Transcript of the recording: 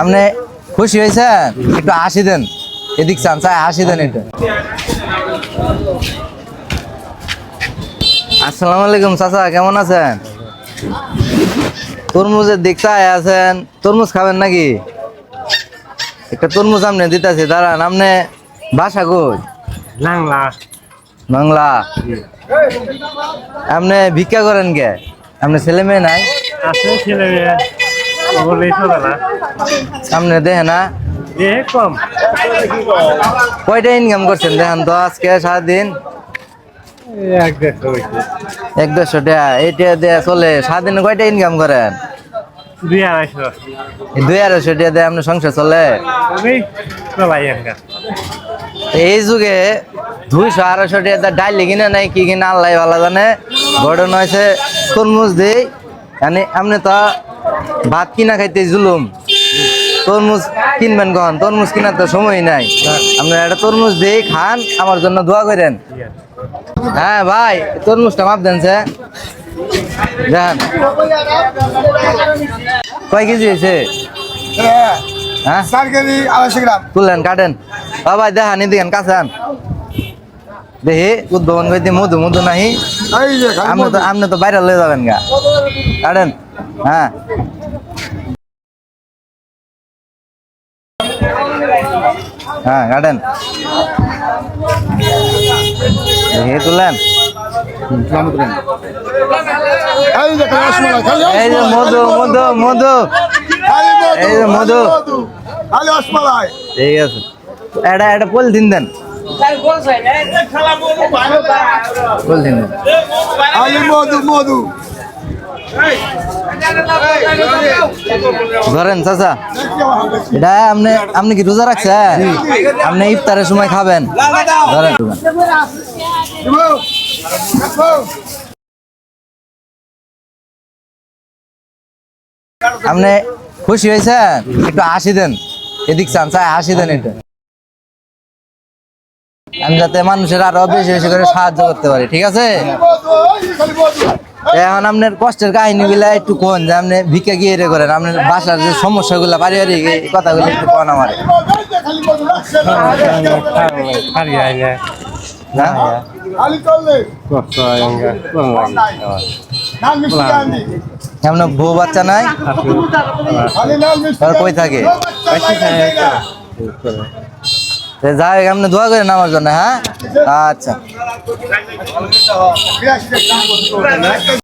আপনি খুশি হয়েছেন? একটু হাসি দেন। এদিক চান চাই হাসি দেন একটু। আসসালামু আলাইকুম চাচা কেমন আছেন? তরমুজের দিক চাই আছেন। তরমুজ খাবেন নাকি? একটা তরমুজ আপনি দিতেছি দাঁড়ান আপনি বাসা কই? লাংলা বাংলা আপনি ভিক্ষা করেন কে? আপনি ছেলে মেয়ে নাই? আছে ছেলে মেয়ে। সামনে দেখে না কম। কয়টা ইনকাম করছেন দেখেন তো আজকে সারাদিন? এক দেড়শো টাকা। এইটা দিয়ে চলে সারাদিনে কয়টা ইনকাম করেন? দুই আড়াইশো। এই দুই আড়াইশো টাকা দিয়ে আপনার সংসার চলে? এই যুগে দুইশো আড়াইশো টাকা দিয়ে কিনে নাই কি কিনে আল্লাহ ভালো জানে। তরমুজ দিই মানে আপনি তো ভাত কিনা খাইতে জুলুম। তরমুজ কিনবেন কখন? তরমুজ কিনার তো সময় নাই। আপনি একটা তরমুজ দিই খান আমার জন্য দোয়া করেন। হ্যাঁ ভাই তরমুজটা মাপ দেন সে দেন কয় কেজি হয়েছে? হ্যাঁ? চার কেজি আড়াইশো গ্রাম। তুললেন কাটেন। ও ভাই দেখা নি দিকেন কাছেন দেখি উদ্ভাবন করতে মধু মধু নাহি। আপনি আপনি তো বাইরে লয়ে যাবেন গা। কাটেন। হ্যাঁ। হ্যাঁ গার্ডেন। দেখি তুলেন এই যে খালি এই যে মধু মধু মধু। এই যে মধু। খালি খালি ঠিক আছে। এটা এটা পলিথিন দেন পলিথিন দেন। খালি মধু মধু। ধরেন, চাচা, এটা আপনি আপনি কি রোজা রাখছেন? আপনি ইফতারের সময় খাবেন। ধরেন। আপনি খুশি হয়েছেন? একটু হাসি দেন। এদিক চান চাই হাসি দেন একটু। আমি যাতে মানুষের আরও বেশি বেশি করে সাহায্য করতে পারি, ঠিক আছে? এখন আপনার কষ্টের কাহিনী গুলা একটু কোন যে আপনি ভিক্ষা গিয়ে রে করেন আপনার বাসার যে সমস্যাগুলো পারিবারিক এই কথাগুলো একটু কোন আমার হ্যাঁ। আপনার বউ বাচ্চা নাই আর কই থাকে? যাই আপনি দোয়া করেন আমার জন্য হ্যাঁ আচ্ছা।